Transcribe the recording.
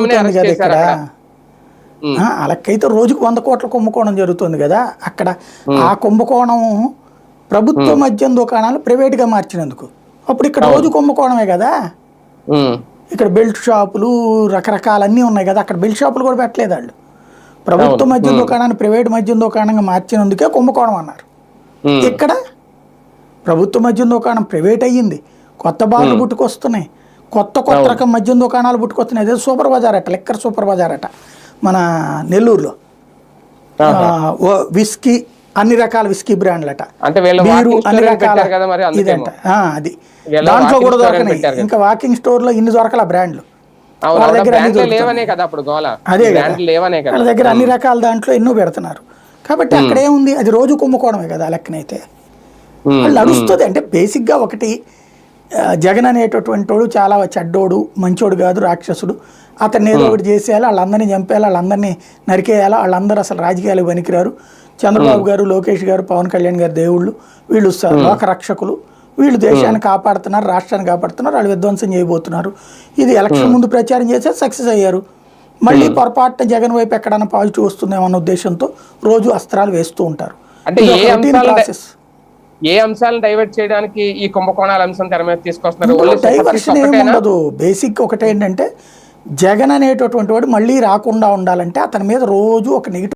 జరుగుతుంది కదా ఇక్కడ. అలాగైతే రోజుకు వంద కోట్ల కుంభకోణం జరుగుతుంది కదా అక్కడ. ఆ కుంభకోణం ప్రభుత్వ మద్యం దుకాణాలు ప్రైవేట్గా మార్చినందుకు. అప్పుడు ఇక్కడ రోజు కుంభకోణమే కదా. ఇక్కడ బెల్ట్ షాపులు రకరకాల అన్నీ ఉన్నాయి కదా. అక్కడ బెల్ట్ షాపులు కూడా పెట్టలేదు వాళ్ళు. ప్రభుత్వ మద్యం దుకాణాన్ని ప్రైవేట్ మద్యం దుకాణంగా మార్చినందుకే కుంభకోణం అన్నారు. ఇక్కడ ప్రభుత్వ మద్యం దుకాణం ప్రైవేట్ అయ్యింది. కొత్త బార్లు పుట్టుకొస్తున్నాయి కొత్త కొత్త రకం మద్యం దుకాణాలు పుట్టుకొస్తున్నాయి. అదే సూపర్ బజార్ అట లిక్కర్ సూపర్ బజార్ అట మన నెల్లూరులో. విస్కీ అన్ని రకాల విస్కీ బ్రాండ్లు బీరు అన్ని రకాల. ఇదంట. అది. దాంట్లో కూడా store అని దొరకని పెట్టారు కదా. ఇంకా వాకింగ్ స్టోర్లో ఇన్ని దొరకల బ్రాండ్లు. వాళ్ళ దగ్గర. లేవనే కదా అప్పుడు అదే లేవనే కదా. వాళ్ళ దగ్గర అన్ని రకాల దాంట్లో ఎన్నో పెడుతున్నారు. కాబట్టి అక్కడ ఏముంది అది రోజు కుంభకోణమే కదా లెక్కనైతే. వాళ్ళు నడుస్తుంది. అంటే బేసిక్గా ఒకటి జగన్ అనేటటువంటి వాడు చాలా చెడ్డోడు మంచోడు కాదు రాక్షసుడు. అతన్ని ఏదో ఒకటి చేసేయాలి వాళ్ళందరినీ చంపేయాలి వాళ్ళందరినీ నరికేయాలి వాళ్ళందరూ అసలు రాజకీయాలకు పనికిరారు. చంద్రబాబు గారు లోకేష్ గారు పవన్ కళ్యాణ్ గారు దేవుళ్ళు. వీళ్ళు స- లోక రక్షకులు. వీళ్ళు దేశాన్ని కాపాడుతున్నారు రాష్ట్రాన్ని కాపాడుతున్నారు వాళ్ళు విధ్వంసం చేయబోతున్నారు. ఇది ఎలక్షన్ ముందు ప్రచారం చేస్తే సక్సెస్ అయ్యారు. మళ్ళీ పొరపాటున జగన్ వైపు ఎక్కడైనా పాజిటివ్ వస్తుందేమో అన్న ఉద్దేశంతో రోజు అస్త్రాలు వేస్తూ ఉంటారు. అంటే ఏ అంశాలను డైవర్ట్ చేయడానికి ఈ కుంభకోణాల అంశం తెర మీద తీసుకొస్తున్నారు? బేసిక్ ఒకటి ఏంటంటే జగన్ అనేటటువంటి వాడు మళ్ళీ రాకుండా ఉండాలంటే అతని మీద రోజు ఒక నెగిటివ్